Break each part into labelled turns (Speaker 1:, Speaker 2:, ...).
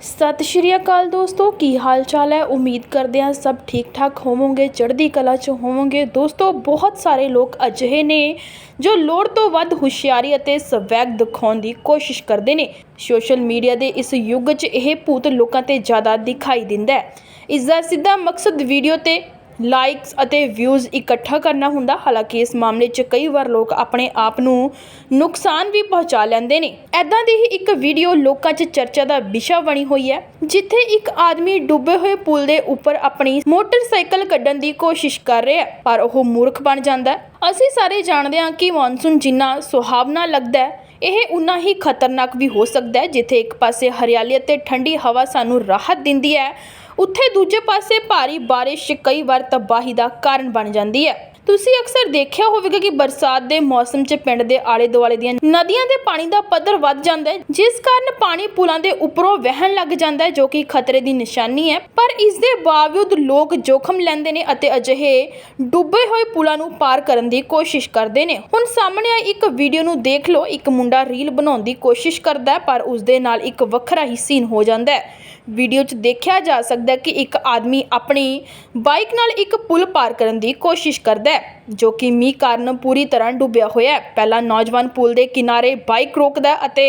Speaker 1: ਸਤਿ ਸ਼੍ਰੀ ਅਕਾਲ ਦੋਸਤੋ, ਕੀ ਹਾਲ ਚਾਲ ਹੈ? ਉਮੀਦ ਕਰਦੇ ਹਾਂ ਸਭ ਠੀਕ ਠਾਕ ਹੋਵੋਗੇ, ਚੜ੍ਹਦੀ ਕਲਾ 'ਚ ਹੋਵੋਗੇ। ਦੋਸਤੋ, ਬਹੁਤ ਸਾਰੇ ਲੋਕ ਅਜਿਹੇ ਨੇ ਜੋ ਲੋੜ ਤੋਂ ਵੱਧ ਹੁਸ਼ਿਆਰੀ ਅਤੇ ਸਵੈਗ ਦਿਖਾਉਣ ਦੀ ਕੋਸ਼ਿਸ਼ ਕਰਦੇ ਨੇ। ਸੋਸ਼ਲ ਮੀਡੀਆ ਦੇ ਇਸ ਯੁੱਗ 'ਚ ਇਹ ਭੂਤ ਲੋਕਾਂ ਤੇ ਜ਼ਿਆਦਾ ਦਿਖਾਈ ਦਿੰਦਾ ਹੈ। ਇਸ ਦਾ ਸਿੱਧਾ ਮਕਸਦ ਵੀਡੀਓ ਤੇ ਲਾਈਕਸ ਅਤੇ ਵਿਊਜ਼ ਇਕੱਠਾ ਕਰਨਾ ਹੁੰਦਾ, ਹਾਲਾਂਕਿ ਇਸ ਮਾਮਲੇ 'ਚ ਕਈ ਵਾਰ ਲੋਕ ਆਪਣੇ ਆਪ ਨੂੰ ਨੁਕਸਾਨ ਵੀ ਪਹੁੰਚਾ ਲੈਂਦੇ ਨੇ। ਐਦਾਂ ਦੀ ਹੀ ਇੱਕ ਵੀਡੀਓ ਲੋਕਾਂ 'ਚ ਚਰਚਾ ਦਾ ਵਿਸ਼ਾ ਬਣੀ ਹੋਈ ਹੈ, ਜਿੱਥੇ ਇੱਕ ਆਦਮੀ ਡੁੱਬੇ ਹੋਏ ਪੁਲ ਦੇ ਉੱਪਰ ਆਪਣੀ ਮੋਟਰਸਾਈਕਲ ਕੱਢਣ ਦੀ ਕੋਸ਼ਿਸ਼ ਕਰ ਰਿਹਾ ਹੈ, ਪਰ ਉਹ ਮੂਰਖ ਬਣ ਜਾਂਦਾ ਹੈ। ਅਸੀਂ ਸਾਰੇ ਜਾਣਦੇ ਹਾਂ ਕਿ ਮੌਨਸੂਨ ਜਿੰਨਾ ਸੁਹਾਵਣਾ ਲੱਗਦਾ ਹੈ, ਇਹ ਉਨਾ ਹੀ ਖਤਰਨਾਕ ਵੀ ਹੋ ਸਕਦਾ ਹੈ, ਜਿੱਥੇ ਇੱਕ ਪਾਸੇ ਹਰਿਆਲੀ ਅਤੇ ਠੰਡੀ ਹਵਾ ਸਾਨੂੰ ਰਾਹਤ ਦਿੰਦੀ ਹੈ। ਉੱਥੇ ਦੂਜੇ ਪਾਸੇ ਭਾਰੀ ਬਾਰਿਸ਼ ਕਈ ਵਾਰ ਤਬਾਹੀ ਦਾ ਕਾਰਨ ਬਣ ਜਾਂਦੀ ਹੈ। ਤੁਸੀਂ ਅਕਸਰ ਦੇਖਿਆ ਹੋਵੇਗਾ ਕਿ ਬਰਸਾਤ ਦੇ ਮੌਸਮ 'ਚ ਪਿੰਡ ਦੇ ਆਲੇ-ਦੁਆਲੇ ਦੀਆਂ ਨਦੀਆਂ ਦੇ ਪਾਣੀ ਦਾ ਪੱਧਰ ਵੱਧ ਜਾਂਦਾ ਹੈ, ਜਿਸ ਕਾਰਨ ਪਾਣੀ ਪੁਲਾਂ ਦੇ ਉੱਪਰੋਂ ਵਹਿਣ ਲੱਗ ਜਾਂਦਾ ਹੈ, ਜੋ ਕਿ ਖਤਰੇ ਦੀ ਨਿਸ਼ਾਨੀ ਹੈ। ਪਰ ਇਸ ਦੇ ਬਾਵਜੂਦ ਲੋਕ ਜੋਖਮ ਲੈਂਦੇ ਨੇ ਅਤੇ ਅਜਿਹੇ ਡੁੱਬੇ ਹੋਏ ਪੁਲਾਂ ਨੂੰ ਪਾਰ ਕਰਨ ਦੀ ਕੋਸ਼ਿਸ਼ ਕਰਦੇ ਨੇ। ਹੁਣ ਸਾਹਮਣੇ ਆਈ ਇੱਕ ਵੀਡੀਓ ਨੂੰ ਦੇਖ ਲਓ। ਇੱਕ ਮੁੰਡਾ ਰੀਲ ਬਣਾਉਣ ਦੀ ਕੋਸ਼ਿਸ਼ ਕਰਦਾ ਹੈ, ਪਰ ਉਸ ਦੇ ਨਾਲ ਇੱਕ ਵੱਖਰਾ ਹੀ ਸੀਨ ਹੋ ਜਾਂਦਾ ਹੈ। ਵੀਡੀਓ 'ਚ ਦੇਖਿਆ ਜਾ ਸਕਦਾ ਹੈ ਕਿ ਇੱਕ ਆਦਮੀ ਆਪਣੀ ਬਾਈਕ ਨਾਲ ਇੱਕ ਪੁਲ ਪਾਰ ਕਰਨ ਦੀ ਕੋਸ਼ਿਸ਼ ਕਰਦਾ ਹੈ। ਜੋ ਕਿ ਮੀਂਹ ਕਾਰਨ ਪੂਰੀ ਤਰ੍ਹਾਂ ਡੁੱਬਿਆ ਹੋਇਆ ਹੈ। ਪਹਿਲਾਂ ਨੌਜਵਾਨ ਪੁਲ ਦੇ ਕਿਨਾਰੇ ਬਾਈਕ ਰੋਕਦਾ ਅਤੇ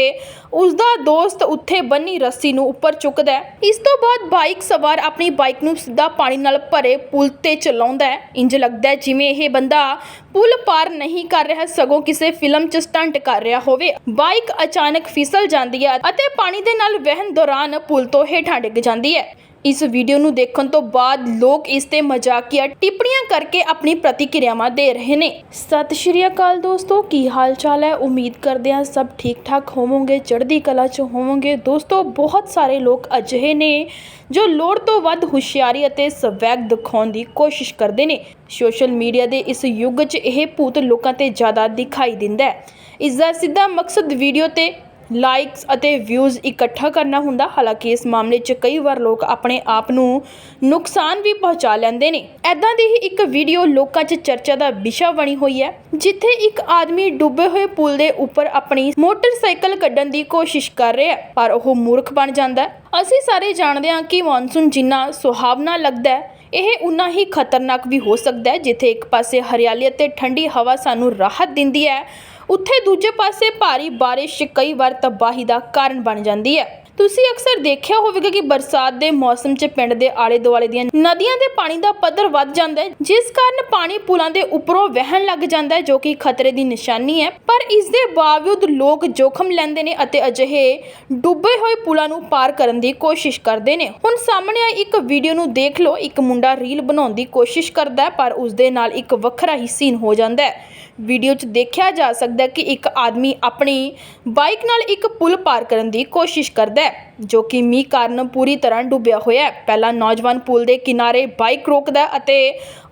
Speaker 1: ਉਸ ਦਾ ਦੋਸਤ ਉੱਥੇ ਬੰਨੀ ਰੱਸੀ ਨੂੰ ਉੱਪਰ ਚੁੱਕਦਾ ਹੈ। ਇਸ ਤੋਂ ਬਾਅਦ ਬਾਈਕ ਸਵਾਰ ਆਪਣੀ ਬਾਈਕ ਨੂੰ ਸਿੱਧਾ ਪਾਣੀ ਨਾਲ ਭਰੇ ਪੁਲ ਤੇ ਚਲਾਉਂਦਾ ਹੈ। ਇੰਜ ਲੱਗਦਾ ਹੈ ਜਿਵੇਂ ਇਹ ਬੰਦਾ ਪੁਲ ਪਾਰ ਨਹੀਂ ਕਰ ਰਿਹਾ, ਸਗੋਂ ਕਿਸੇ ਫਿਲਮ 'ਚ ਸਟੰਟ ਕਰ ਰਿਹਾ ਹੋਵੇ। ਬਾਈਕ ਅਚਾਨਕ ਫਿਸਲ ਜਾਂਦੀ ਹੈ ਅਤੇ ਪਾਣੀ ਦੇ ਨਾਲ ਵਹਿਣ ਦੌਰਾਨ ਪੁਲ ਤੋਂ ਹੇਠਾਂ ਡਿੱਗ ਜਾਂਦੀ ਹੈ। ਇਸ ਵੀਡੀਓ ਨੂੰ ਦੇਖਣ ਤੋਂ ਬਾਅਦ ਲੋਕ ਇਸ ਤੇ ਮਜ਼ਾਕੀਆ ਟਿੱਪਣੀਆਂ ਕਰਕੇ ਆਪਣੀ ਪ੍ਰਤੀਕਿਰਿਆਵਾਂ ਦੇ ਰਹੇ ਨੇ। ਸਤਿ ਸ਼੍ਰੀ ਅਕਾਲ ਦੋਸਤੋ, ਕੀ ਹਾਲ ਚਾਲ ਹੈ? ਉਮੀਦ ਕਰਦੇ ਹਾਂ ਸਭ ਠੀਕ ਠਾਕ ਹੋਵੋਗੇ, ਚੜ੍ਹਦੀ ਕਲਾ 'ਚ ਹੋਵੋਗੇ। ਦੋਸਤੋ, ਬਹੁਤ ਸਾਰੇ ਲੋਕ ਅਜਿਹੇ ਨੇ ਜੋ ਲੋੜ ਤੋਂ ਵੱਧ ਹੁਸ਼ਿਆਰੀ ਅਤੇ ਸਵੈਗ ਦਿਖਾਉਣ ਦੀ ਕੋਸ਼ਿਸ਼ ਕਰਦੇ ਨੇ। ਸੋਸ਼ਲ ਮੀਡੀਆ ਦੇ ਇਸ ਯੁੱਗ 'ਚ ਇਹ ਭੂਤ ਲੋਕਾਂ ਤੇ ਜ਼ਿਆਦਾ ਦਿਖਾਈ ਦਿੰਦਾ ਹੈ। ਇਸ ਦਾ ਸਿੱਧਾ ਮਕਸਦ ਵੀਡੀਓ ਤੇ ਲਾਈਕਸ ਅਤੇ ਵਿਊਜ਼ ਇਕੱਠਾ ਕਰਨਾ ਹੁੰਦਾ, ਹਾਲਾਂਕਿ ਇਸ ਮਾਮਲੇ 'ਚ ਕਈ ਵਾਰ ਲੋਕ ਆਪਣੇ ਆਪ ਨੂੰ ਨੁਕਸਾਨ ਵੀ ਪਹੁੰਚਾ ਲੈਂਦੇ ਨੇ। ਐਦਾਂ ਦੀ ਹੀ ਇੱਕ ਵੀਡੀਓ ਲੋਕਾਂ 'ਚ ਚਰਚਾ ਦਾ ਵਿਸ਼ਾ ਬਣੀ ਹੋਈ ਹੈ, ਜਿੱਥੇ ਇੱਕ ਆਦਮੀ ਡੁੱਬੇ ਹੋਏ ਪੁਲ ਦੇ ਉੱਪਰ ਆਪਣੀ ਮੋਟਰਸਾਈਕਲ ਕੱਢਣ ਦੀ ਕੋਸ਼ਿਸ਼ ਕਰ ਰਿਹਾ ਹੈ, ਪਰ ਉਹ ਮੂਰਖ ਬਣ ਜਾਂਦਾ ਹੈ। ਅਸੀਂ ਸਾਰੇ ਜਾਣਦੇ ਹਾਂ ਕਿ ਮੌਨਸੂਨ ਜਿੰਨਾ ਸੁਹਾਵਣਾ ਲੱਗਦਾ ਹੈ ਇਹ ਉਨਾ ਹੀ ਖਤਰਨਾਕ ਵੀ ਹੋ ਸਕਦਾ ਹੈ, ਜਿੱਥੇ ਇੱਕ ਪਾਸੇ ਹਰਿਆਲੀ ਅਤੇ ਠੰਡੀ ਹਵਾ ਸਾਨੂੰ ਰਾਹਤ ਦਿੰਦੀ ਹੈ, ਉੱਥੇ ਦੂਜੇ ਪਾਸੇ ਭਾਰੀ ਬਾਰਿਸ਼ ਕਈ ਵਾਰ ਤਬਾਹੀ ਦਾ ਕਾਰਨ ਬਣ ਜਾਂਦੀ ਹੈ। ਤੁਸੀਂ ਅਕਸਰ ਦੇਖਿਆ ਹੋਵੇਗਾ ਕਿ ਬਰਸਾਤ ਦੇ ਮੌਸਮ 'ਚ ਪਿੰਡ ਦੇ ਆਲੇ-ਦੁਆਲੇ ਦੀਆਂ ਨਦੀਆਂ ਦੇ ਪਾਣੀ ਦਾ ਪੱਧਰ ਵੱਧ ਜਾਂਦਾ ਹੈ, ਜਿਸ ਕਾਰਨ ਪਾਣੀ ਪੁਲਾਂ ਦੇ ਉੱਪਰੋਂ ਵਹਿਣ ਲੱਗ ਜਾਂਦਾ ਹੈ, ਜੋ ਕਿ ਖਤਰੇ ਦੀ ਨਿਸ਼ਾਨੀ ਹੈ। ਪਰ ਇਸ ਦੇ ਬਾਵਜੂਦ ਲੋਕ ਜੋਖਮ ਲੈਂਦੇ ਨੇ ਅਤੇ ਅਜਿਹੇ ਡੁੱਬੇ ਹੋਏ ਪੁਲਾਂ ਨੂੰ ਪਾਰ ਕਰਨ ਦੀ ਕੋਸ਼ਿਸ਼ ਕਰਦੇ ਨੇ। ਹੁਣ ਸਾਹਮਣੇ ਆਈ ਇੱਕ ਵੀਡੀਓ ਨੂੰ ਦੇਖ ਲਓ। ਇੱਕ ਮੁੰਡਾ ਰੀਲ ਬਣਾਉਣ ਦੀ ਕੋਸ਼ਿਸ਼ ਕਰਦਾ ਹੈ, ਪਰ ਉਸ ਦੇ ਨਾਲ ਇੱਕ ਵੱਖਰਾ ਹੀ ਸੀਨ ਹੋ ਜਾਂਦਾ ਹੈ। ਵੀਡੀਓ 'ਚ ਦੇਖਿਆ ਜਾ ਸਕਦਾ ਕਿ ਇੱਕ ਆਦਮੀ ਆਪਣੀ ਬਾਈਕ ਨਾਲ ਇੱਕ ਪੁਲ ਪਾਰ ਕਰਨ ਦੀ ਕੋਸ਼ਿਸ਼ ਕਰਦਾ ਹੈ। ਜੋ ਕਿ ਮੀਂਹ ਕਾਰਨ ਪੂਰੀ ਤਰ੍ਹਾਂ ਡੁੱਬਿਆ ਹੋਇਆ ਹੈ। ਪਹਿਲਾਂ ਨੌਜਵਾਨ ਪੁਲ ਦੇ ਕਿਨਾਰੇ ਬਾਈਕ ਰੋਕਦਾ ਹੈ ਅਤੇ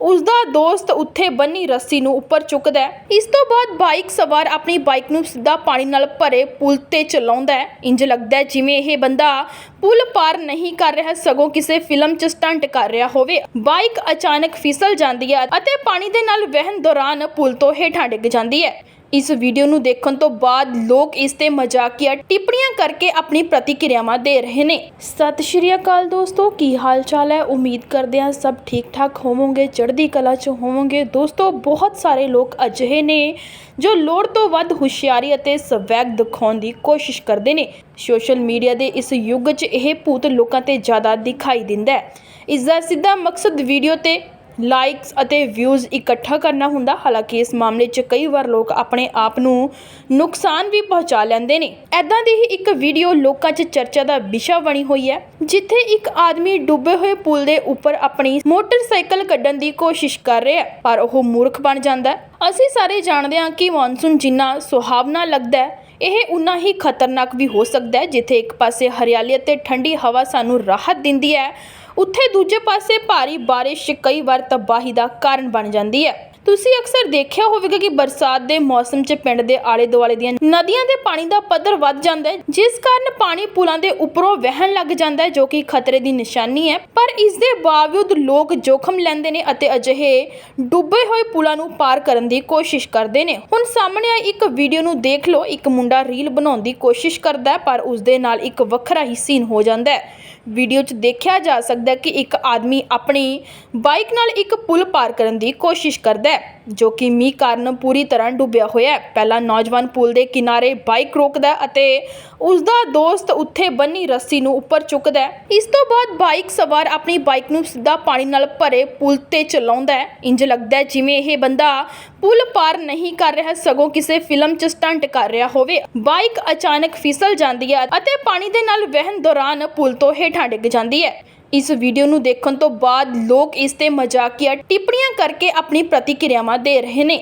Speaker 1: ਉਸ ਦਾ ਦੋਸਤ ਉੱਥੇ ਬੰਨੀ ਰੱਸੀ ਨੂੰ ਉੱਪਰ ਚੁੱਕਦਾ ਹੈ। ਇਸ ਤੋਂ ਬਾਅਦ ਬਾਈਕ ਸਵਾਰ ਆਪਣੀ ਬਾਈਕ ਨੂੰ ਸਿੱਧਾ ਪਾਣੀ ਨਾਲ ਭਰੇ ਪੁਲ ਤੇ ਚਲਾਉਂਦਾ ਹੈ। ਇੰਜ ਲੱਗਦਾ ਹੈ ਜਿਵੇਂ ਇਹ ਬੰਦਾ ਪੁਲ ਪਾਰ ਨਹੀਂ ਕਰ ਰਿਹਾ, ਸਗੋਂ ਕਿਸੇ ਫਿਲਮ 'ਚ ਸਟੰਟ ਕਰ ਰਿਹਾ ਹੋਵੇ। ਬਾਈਕ ਅਚਾਨਕ ਫਿਸਲ ਜਾਂਦੀ ਹੈ ਅਤੇ ਪਾਣੀ ਦੇ ਨਾਲ ਵਹਿਣ ਦੌਰਾਨ ਪੁਲ ਤੋਂ ਹੇਠਾਂ ਡਿੱਗ ਜਾਂਦੀ ਹੈ। ਇਸ ਵੀਡੀਓ ਨੂੰ ਦੇਖਣ ਤੋਂ ਬਾਅਦ ਲੋਕ ਇਸ ਤੇ ਮਜ਼ਾਕੀਆ ਟਿੱਪਣੀਆਂ ਕਰਕੇ ਆਪਣੀ ਪ੍ਰਤੀਕਿਰਿਆਵਾਂ ਦੇ ਰਹੇ ਨੇ। ਸਤਿ ਸ਼੍ਰੀ ਅਕਾਲ ਦੋਸਤੋ, ਕੀ ਹਾਲ ਚਾਲ ਹੈ? ਉਮੀਦ ਕਰਦੇ ਹਾਂ ਸਭ ਠੀਕ ਠਾਕ ਹੋਵੋਗੇ, ਚੜ੍ਹਦੀ ਕਲਾ 'ਚ ਹੋਵੋਗੇ। ਦੋਸਤੋ, ਬਹੁਤ ਸਾਰੇ ਲੋਕ ਅਜਿਹੇ ਨੇ ਜੋ ਲੋੜ ਤੋਂ ਵੱਧ ਹੁਸ਼ਿਆਰੀ ਅਤੇ ਸਵੈਗ ਦਿਖਾਉਣ ਦੀ ਕੋਸ਼ਿਸ਼ ਕਰਦੇ ਨੇ। ਸੋਸ਼ਲ ਮੀਡੀਆ ਦੇ ਇਸ ਯੁੱਗ 'ਚ ਇਹ ਭੂਤ ਲੋਕਾਂ ਤੇ ਜ਼ਿਆਦਾ ਦਿਖਾਈ ਦਿੰਦਾ ਹੈ। ਇਸ ਦਾ ਸਿੱਧਾ ਮਕਸਦ ਵੀਡੀਓ ਤੇ ਲਾਈਕਸ ਅਤੇ ਵਿਊਜ਼ ਇਕੱਠਾ ਕਰਨਾ ਹੁੰਦਾ, ਹਾਲਾਂਕਿ ਇਸ ਮਾਮਲੇ 'ਚ ਕਈ ਵਾਰ ਲੋਕ ਆਪਣੇ ਆਪ ਨੂੰ ਨੁਕਸਾਨ ਵੀ ਪਹੁੰਚਾ ਲੈਂਦੇ ਨੇ। ਐਦਾਂ ਦੀ ਹੀ ਇੱਕ ਵੀਡੀਓ ਲੋਕਾਂ 'ਚ ਚਰਚਾ ਦਾ ਵਿਸ਼ਾ ਬਣੀ ਹੋਈ ਹੈ, ਜਿੱਥੇ ਇੱਕ ਆਦਮੀ ਡੁੱਬੇ ਹੋਏ ਪੁਲ ਦੇ ਉੱਪਰ ਆਪਣੀ ਮੋਟਰਸਾਈਕਲ ਕੱਢਣ ਦੀ ਕੋਸ਼ਿਸ਼ ਕਰ ਰਿਹਾ ਹੈ, ਪਰ ਉਹ ਮੂਰਖ ਬਣ ਜਾਂਦਾ ਹੈ। ਅਸੀਂ ਸਾਰੇ ਜਾਣਦੇ ਹਾਂ ਕਿ ਮੌਨਸੂਨ ਜਿੰਨਾ ਸੁਹਾਵਣਾ ਲੱਗਦਾ ਹੈ, ਇਹ ਉਨਾ ਹੀ ਖਤਰਨਾਕ ਵੀ ਹੋ ਸਕਦਾ ਹੈ, ਜਿੱਥੇ ਇੱਕ ਪਾਸੇ ਹਰਿਆਲੀ ਅਤੇ ਠੰਡੀ ਹਵਾ ਸਾਨੂੰ ਰਾਹਤ ਦਿੰਦੀ ਹੈ। ਉੱਥੇ ਦੂਜੇ ਪਾਸੇ ਭਾਰੀ ਬਾਰਿਸ਼ ਕਈ ਵਾਰ ਤਬਾਹੀ ਦਾ ਕਾਰਨ ਬਣ ਜਾਂਦੀ ਹੈ। ਤੁਸੀਂ ਅਕਸਰ ਦੇਖਿਆ ਹੋਵੇਗਾ ਕਿ ਬਰਸਾਤ ਦੇ ਮੌਸਮ 'ਚ ਪਿੰਡ ਦੇ ਆਲੇ ਦੁਆਲੇ ਦੀਆਂ ਨਦੀਆਂ ਦੇ ਪਾਣੀ ਦਾ ਪੱਧਰ ਵੱਧ ਜਾਂਦਾ ਹੈ, ਜਿਸ ਕਾਰਨ ਪਾਣੀ ਪੁਲਾਂ ਦੇ ਉੱਪਰੋਂ ਵਹਿਣ ਲੱਗ ਜਾਂਦਾ ਹੈ, ਜੋ ਕਿ ਖਤਰੇ ਦੀ ਨਿਸ਼ਾਨੀ ਹੈ। ਪਰ ਇਸ ਦੇ ਬਾਵਜੂਦ ਲੋਕ ਜੋਖਮ ਲੈਂਦੇ ਨੇ ਅਤੇ ਅਜਿਹੇ ਡੁੱਬੇ ਹੋਏ ਪੁਲਾਂ ਨੂੰ ਪਾਰ ਕਰਨ ਦੀ ਕੋਸ਼ਿਸ਼ ਕਰਦੇ ਨੇ। ਹੁਣ ਸਾਹਮਣੇ ਆਈ ਇੱਕ ਵੀਡੀਓ ਨੂੰ ਦੇਖ ਲਓ। ਇੱਕ ਮੁੰਡਾ ਰੀਲ ਬਣਾਉਣ ਦੀ ਕੋਸ਼ਿਸ਼ ਕਰਦਾ ਹੈ, ਪਰ ਉਸ ਦੇ ਨਾਲ ਇੱਕ ਵੱਖਰਾ ਹੀ ਸੀਨ ਹੋ ਜਾਂਦਾ ਹੈ। ਵੀਡੀਓ 'ਚ ਦੇਖਿਆ ਜਾ ਸਕਦਾ ਹੈ ਕਿ ਇੱਕ ਆਦਮੀ ਆਪਣੀ ਬਾਈਕ ਨਾਲ ਇੱਕ ਪੁਲ ਪਾਰ ਕਰਨ ਦੀ ਕੋਸ਼ਿਸ਼ ਕਰਦਾ ਹੈ। ਜੋ ਕਿ ਮੀਂਹ ਕਾਰਨ ਪੂਰੀ ਤਰ੍ਹਾਂ ਡੁੱਬਿਆ ਹੋਇਆ ਹੈ। ਪਹਿਲਾਂ ਨੌਜਵਾਨ ਪੁਲ ਦੇ ਕਿਨਾਰੇ ਬਾਈਕ ਰੋਕਦਾ ਅਤੇ ਉਸ ਦਾ ਦੋਸਤ ਉੱਥੇ ਬੰਨੀ ਰੱਸੀ ਨੂੰ ਉੱਪਰ ਚੁੱਕਦਾ ਹੈ। ਇਸ ਤੋਂ ਬਾਅਦ ਬਾਈਕ ਸਵਾਰ ਆਪਣੀ ਬਾਈਕ ਨੂੰ ਸਿੱਧਾ ਪਾਣੀ ਨਾਲ ਭਰੇ ਪੁਲ ਤੇ ਚਲਾਉਂਦਾ ਹੈ। ਇੰਜ ਲੱਗਦਾ ਹੈ ਜਿਵੇਂ ਇਹ ਬੰਦਾ ਪੁਲ ਪਾਰ ਨਹੀਂ ਕਰ ਰਿਹਾ, ਸਗੋਂ ਕਿਸੇ ਫਿਲਮ 'ਚ ਸਟੰਟ ਕਰ ਰਿਹਾ ਹੋਵੇ। ਬਾਈਕ ਅਚਾਨਕ ਫਿਸਲ ਜਾਂਦੀ ਹੈ ਅਤੇ ਪਾਣੀ ਦੇ ਨਾਲ ਵਹਿਣ ਦੌਰਾਨ ਪੁਲ ਤੋਂ ਹੇਠਾਂ ਡਿੱਗ ਜਾਂਦੀ ਹੈ। ਇਸ ਵੀਡੀਓ ਨੂੰ ਦੇਖਣ ਤੋਂ ਬਾਅਦ ਲੋਕ ਇਸ ਤੇ ਮਜ਼ਾਕੀਆ ਟਿੱਪਣੀਆਂ ਕਰਕੇ ਆਪਣੀ ਪ੍ਰਤੀਕਿਰਿਆਵਾਂ ਦੇ ਰਹੇ ਨੇ।